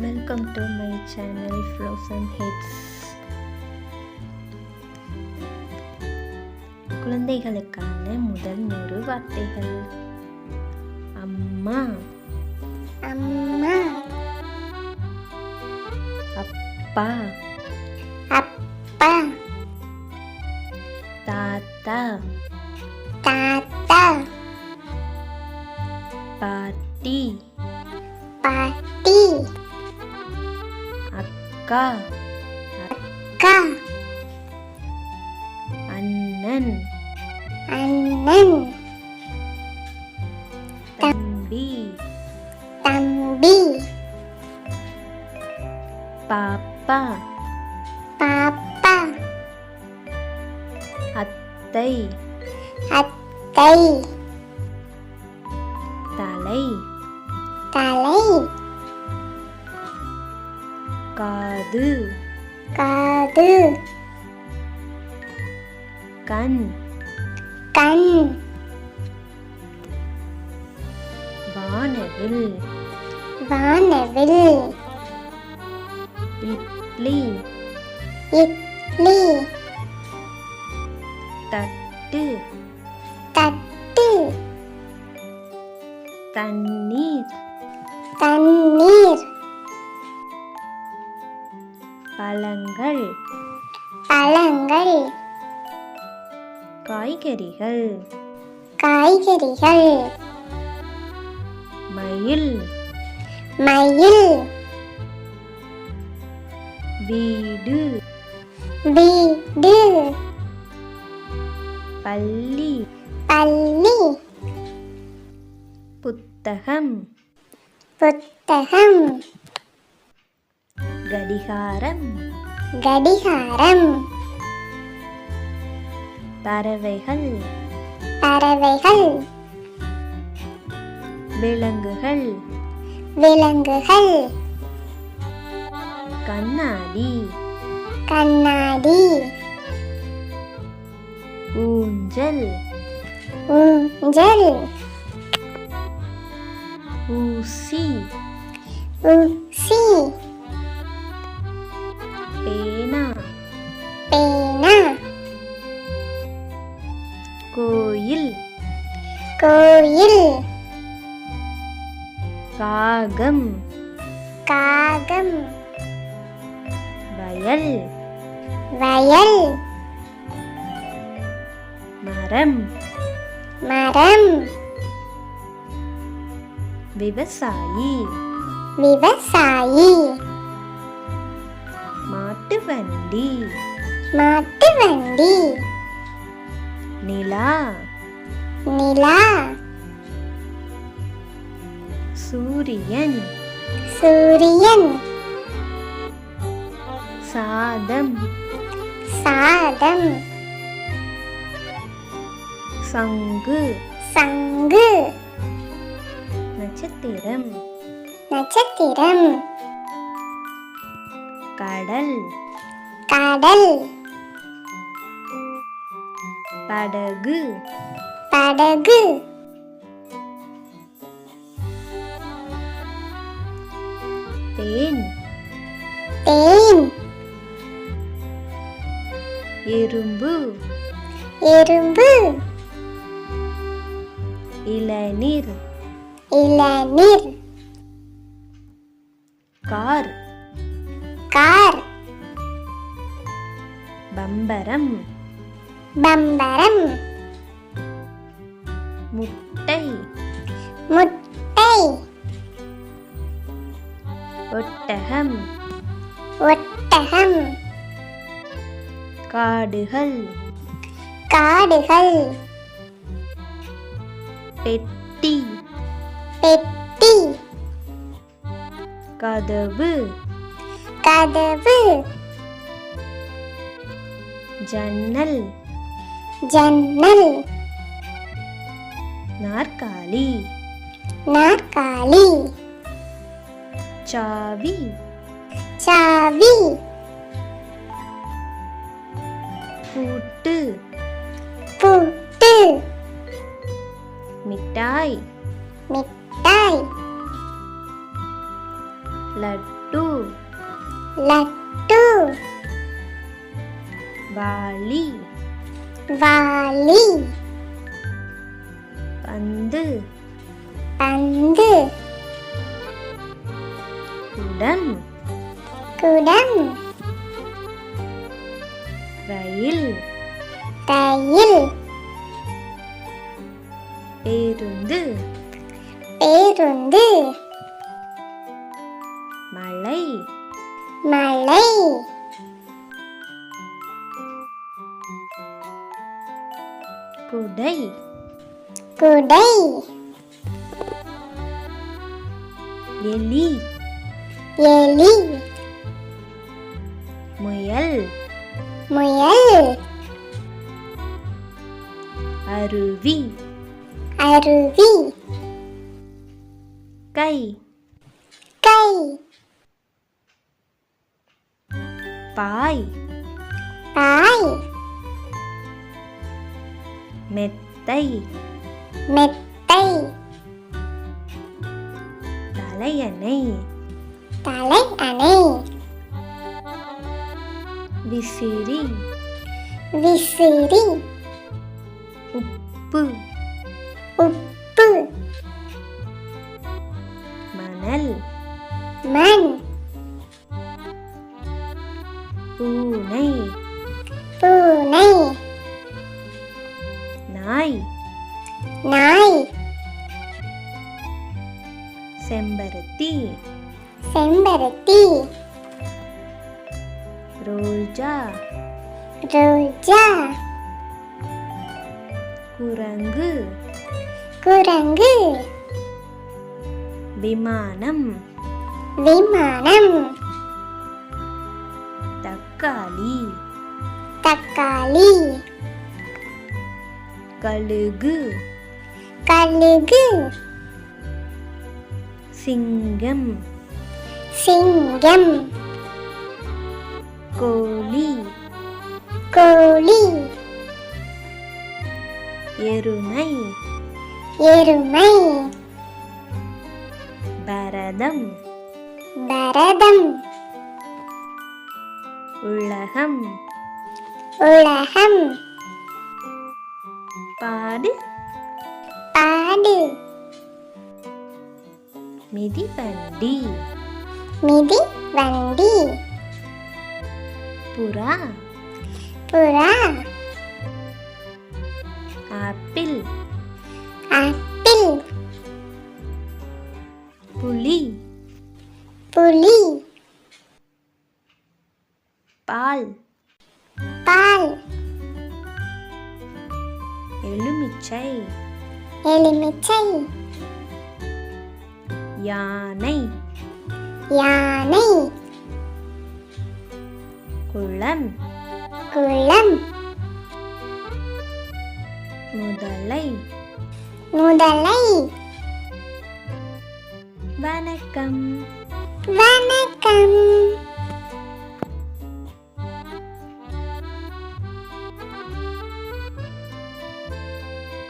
Welcome to my channel blossom hits குழந்தைகளுக்கான முதல் நூறு வார்த்தைகள். அம்மா. அம்மா. அப்பா. அப்பா. அக்கா. அக்கா. அண்ணன். அண்ணன். தம்பி. தம்பி. பாப்பா. பாப்பா. அத்தை. அத்தை. தலை. தலை. காது. காது. கண். கண். வானவில். வானவில். இட்லி. இட்லி. தட்டு. தட்டு. தண்ணீர் பழங்கள். பழங்கள். காய்கறிகள். காய்கறிகள். மயில். மயில். வீடு. வீடு. பள்ளி. பள்ளி. புத்தகம். புத்தகம். கடிகாரம். கடிகாரம். பறவைகள். பறவைகள். விலங்குகள். விலங்குகள். கண்ணாடி. கண்ணாடி. ஊஞ்சல். ஊஞ்சல். ஊசி. ஊசி. பேனா. பேனா. கோயில். கோயில். காகம். காகம். வயல். வயல். மரம். மரம். விவசாயி. விவசாயி. மாட்டு வண்டி மாட்டு வண்டி நிலா. நிலா. சூரியன். சூரியன். சாதம். சாதம். சங்கு. சங்கு. நட்சத்திரம். நட்சத்திரம். கடல். கடல் படகு. படகு. தேன். தேன். எறும்பு. எறும்பு. இளநீர். இளநீர். கார். கார். பம்பரம் பம்பரம் முட்டை. முட்டை. ஒட்டகம். ஒட்டகம். காடுகள். காடுகள். பெட்டி. பெட்டி. கதவு. கதவு. ஜன்னல். ஜன்னல். நாற்காலி. நாற்காலி. சாவி. சாவி. பூட்டு. பூட்டு. மிட்டாய். மிட்டாய். லட்டு. லட்டு. வாளி வாளி பந்து. பந்து. குடம். குடம். ரயில். ரயில். பேருந்து. பேருந்து. மலை. மலை. குடை. குடை. எலி. எலி. முயல். முயல். அருவி. அருவி. கை. கை. பாய். பாய். மெத்தை. மெத்தை. தலையணை. தலை அணை விசிறி. விசிறி. உப்பு. உப்பு. மணல். மண். பூனை. பூனை. நாய். நாய். செம்பருத்தி. செம்பருத்தி. ரோஜா. ரோஜா. குரங்கு. குரங்கு. விமானம். விமானம். தக்காளி. தக்காளி. கழுகு. கழுகு. சிங்கம். சிங்கம். கோழி. கோழி. எருமை. எருமை. பரதம். பரதம். உலகம். உலகம். பாடு பாடு மிதிவண்டி மிதி வண்டி புறா புறா எலுமிச்சை. எலுமிச்சை. யானை. யானை. குளம். குளம். முதலை. முதலை. வணக்கம். வணக்கம்.